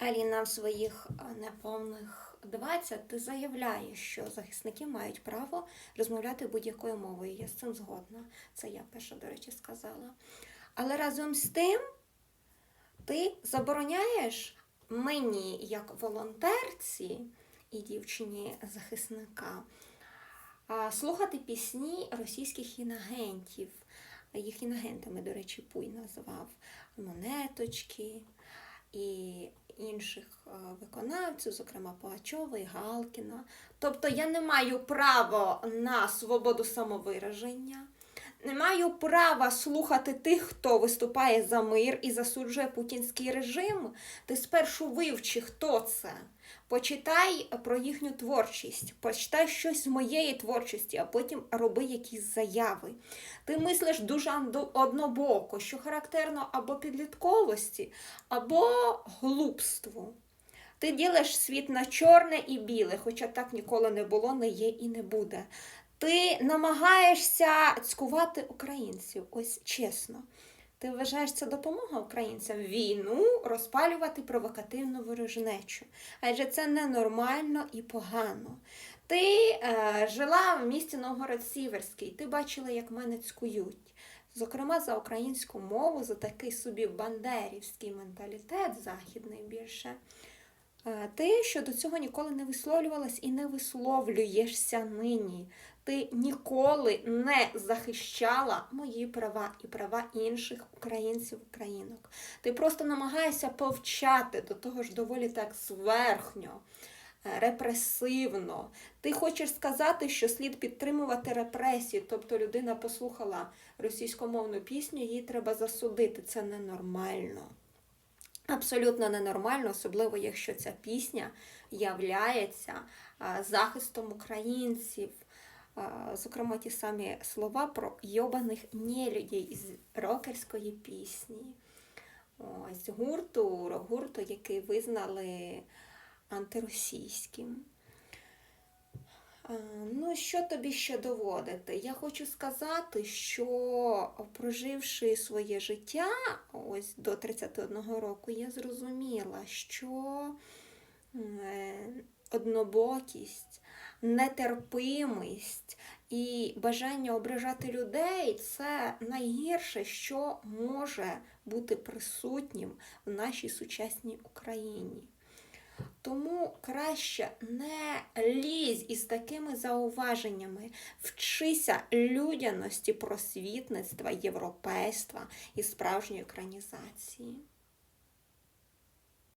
Аліна в своїх е, неповних 20 ти заявляєш, що захисники мають право розмовляти будь-якою мовою. Я з цим згодна. Це я перша, до речі, сказала. Але разом з тим ти забороняєш мені, як волонтерці і дівчині захисника, слухати пісні російських інагентів. Їх інагентами, до речі, Пуй назвав монеточки і інших е, виконавців, зокрема Пугачова і Галкіна. Тобто я не маю права на свободу самовираження. Не маю права слухати тих, хто виступає за мир і засуджує путінський режим. Ти спершу вивчи, хто це. Почитай про їхню творчість, почитай щось з моєї творчості, а потім роби якісь заяви. Ти мислиш дуже однобоко, що характерно або підлітковості, або глупству. Ти ділиш світ на чорне і біле, хоча так ніколи не було, не є і не буде. Ти намагаєшся цькувати українців, ось чесно. Ти вважаєш це допомога українцям війну розпалювати провокативну ворожнечу. Адже це ненормально і погано. Ти е, жила в місті Новгород Сіверський, ти бачила, як мене цькують. Зокрема, за українську мову, за такий собі бандерівський менталітет, західний більше. Е, Ти щодо цього ніколи не висловлювалась і не висловлюєшся нині. Ти ніколи не захищала мої права і права інших українців, українок. Ти просто намагаєшся повчати до того ж доволі так зверхньо, е, репресивно. Ти хочеш сказати, що слід підтримувати репресії, тобто людина послухала російськомовну пісню, її треба засудити. Це ненормально. Абсолютно ненормально, особливо якщо ця пісня являється захистом українців. Зокрема, ті самі слова про йобаних нелюдей із рокерської пісні. Ось гурту, рок-гурту, який визнали антиросійським. А, Ну, що тобі ще доводити? Я хочу сказати, що проживши своє життя ось до 31 року, я зрозуміла, що е, однобокість, нетерпимість і бажання ображати людей це найгірше, що може бути присутнім в нашій сучасній Україні. Тому краще не лізь із такими зауваженнями, вчися людяності, просвітництва, європейства і справжньої екранізації.